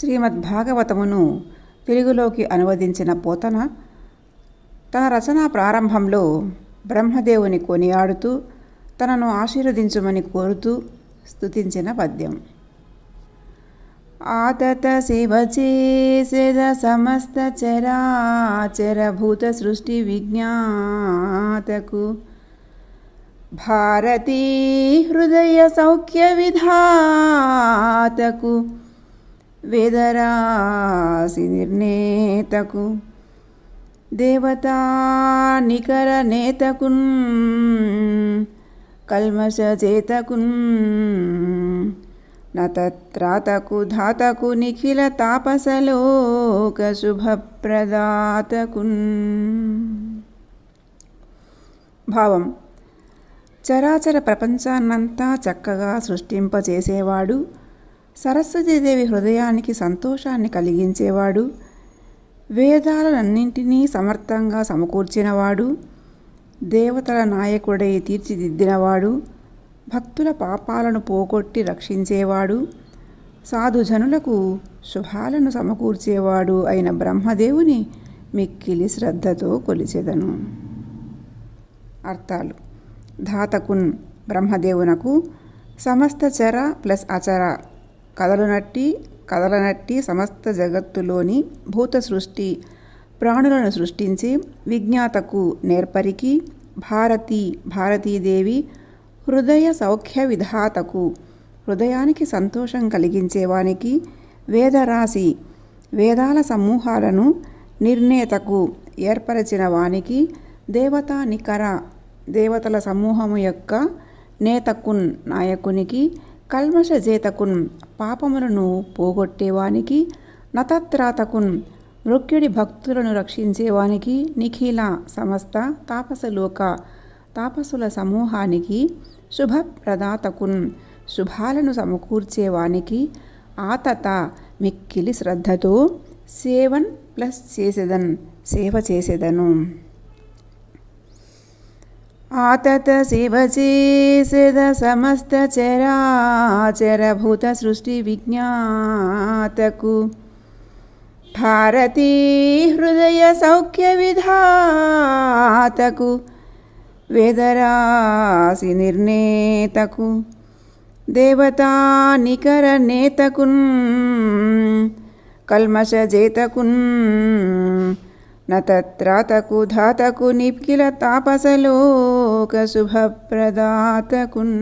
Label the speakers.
Speaker 1: శ్రీమద్భాగవతమును తెలుగులోకి అనువదించిన పోతన తన రచనా ప్రారంభంలో బ్రహ్మదేవుని కొనియాడుతూ తనను ఆశీర్వదించుమని కోరుతూ స్తుతించిన పద్యం. ఆతత శివ చేసేద సమస్త చరాచర భూత సృష్టి విజ్ఞాతకు భారతీ హృదయ సౌఖ్య విధాతకు వేదరాశి నిర్ణేతకు దేవతా నికర నేతకున్ కల్మష చేతకున్ నతత్రాతకు ధాతకు నిఖిల తాపసలోక శుభప్రదాతకున్. భావం. చరాచర ప్రపంచాన్నంతా చక్కగా సృష్టింపచేసేవాడు సరస్వతీదేవి హృదయానికి సంతోషాన్ని కలిగించేవాడు. వేదాలన్నింటినీ సమర్థంగా సమకూర్చినవాడు. దేవతల నాయకుడై తీర్చిదిద్దినవాడు. భక్తుల పాపాలను పోగొట్టి రక్షించేవాడు. సాధుజనులకు శుభాలను సమకూర్చేవాడు అయిన బ్రహ్మదేవుని మిక్కిలి శ్రద్ధతో కొలిచెదను. అర్థాలు. ధాతకున్ బ్రహ్మదేవునకు సమస్త చర ప్లస్ అచర కదలునట్టి కదలనట్టి సమస్త జగత్తులోని భూత సృష్టి ప్రాణులను సృష్టించి విజ్ఞాతకు నేర్పరికి భారతి భారతీదేవి హృదయ సౌఖ్య విధాతకు హృదయానికి సంతోషం కలిగించేవానికి వేదరాశి వేదాల సమూహాలను నిర్ణేతకు ఏర్పరచిన వానికి దేవతా నికర దేవతల సమూహము యొక్క నేతకున్ నాయకునికి కల్మషజేతకున్ పాపములను పోగొట్టేవానికి నతత్రాతకున్ మృక్యుడి భక్తులను రక్షించేవానికి నిఖిల సమస్త తాపసలోక తాపసుల సమూహానికి శుభప్రదాతకున్ శుభాలను సమకూర్చేవానికి ఆతత మిక్కిలి శ్రద్ధతో సేవన్ ప్లస్ చేసేదన్ సేవ చేసేదను. ఆతత శివ చేసేద సమస్త చరాచరభూత సృష్టి విజ్ఞాతకు భారతీ హృదయ సౌఖ్య విధాతకు వేదరాశి నిర్ణేతకు దేవతా నికర నేతకున్ కల్మష జేతకున్ నతత్రాతకు ధాతకు నిఖిల తాపసలోక శుభప్రదాతకున్